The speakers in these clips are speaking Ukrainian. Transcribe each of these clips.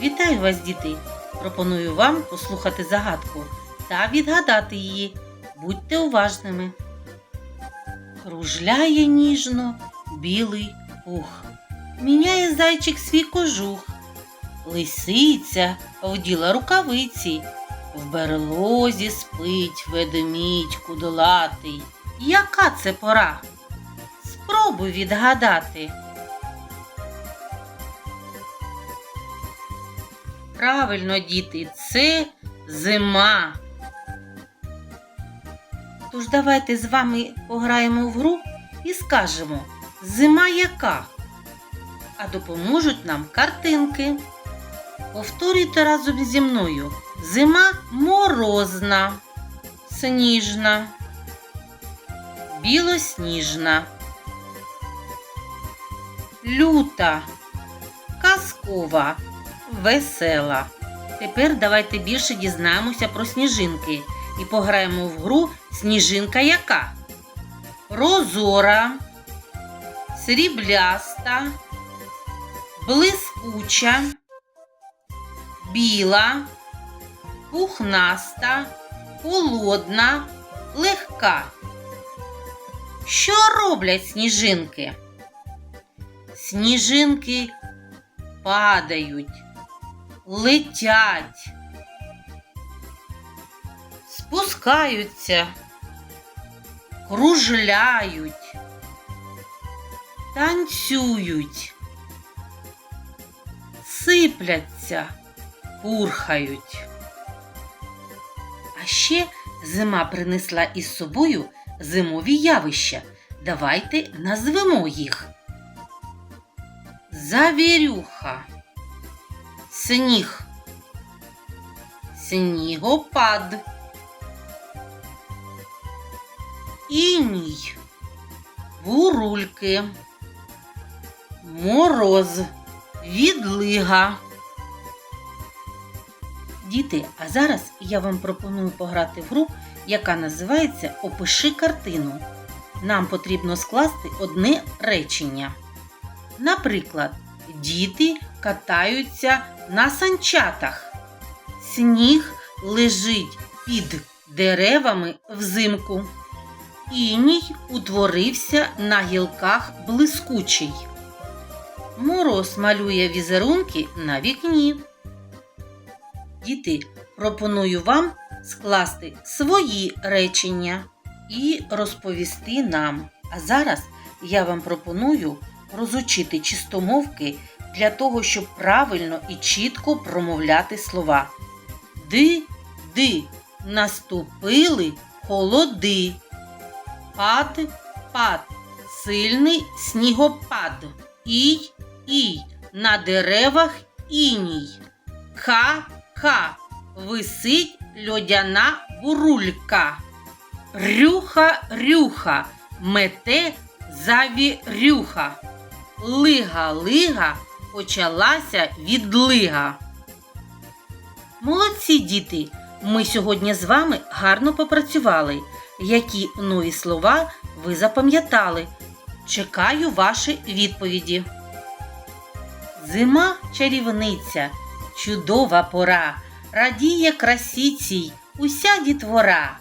Вітаю вас, діти! Пропоную вам послухати загадку та відгадати її. Будьте уважними. Кружляє ніжно білий пух. Міняє зайчик свій кожух. Лисиця вділа рукавиці. В берлозі спить ведмідь кудолатий. Яка це пора? Спробуй відгадати. Правильно, діти, це зима. Тож давайте з вами пограємо в гру і скажемо, зима яка? А допоможуть нам картинки. Повторюйте разом зі мною. Зима морозна, сніжна, білосніжна, люта, казкова, весела. Тепер давайте більше дізнаємося про сніжинки і пограємо в гру Сніжинка яка? Прозора, срібляста, блискуча, біла, пухнаста, холодна, легка. Що роблять сніжинки? Сніжинки падають, летять, спускаються, кружляють, танцюють, сипляться, пурхають. А ще зима принесла із собою зимові явища. Давайте назвемо їх. Завірюха, сніг, снігопад, іній, бурульки, мороз, відлига. Діти, а зараз я вам пропоную пограти в гру, яка називається Опиши картину. Нам потрібно скласти одне речення. Наприклад, діти катаються на санчатах. Сніг лежить під деревами взимку. Іній утворився на гілках блискучий. Мороз малює візерунки на вікні. Діти, пропоную вам скласти свої речення і розповісти нам. А зараз я вам пропоную розучити чистомовки для того, щоб правильно і чітко промовляти слова. Ди, ди, наступили холоди. Пад, пад, сильний снігопад. Ій, ій, на деревах іній. Ха, ха, висить льодяна бурулька. Рюха, рюха, мете завірюха. Лига, лига, почалася відлига. Молодці діти! Ми сьогодні з вами гарно попрацювали. Які нові слова ви запам'ятали? Чекаю ваші відповіді. Зима чарівниця, чудова пора, радіє красі цій уся дітвора.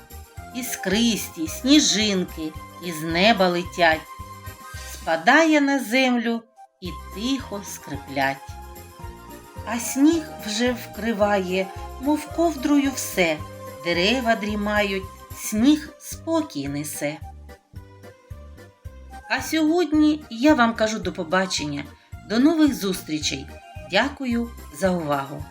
Іскристі, сніжинки із неба летять, спадає на землю і тихо скриплять. А сніг вже вкриває, мов ковдрою все, дерева дрімають, сніг спокій несе. А сьогодні я вам кажу до побачення, до нових зустрічей. Дякую за увагу!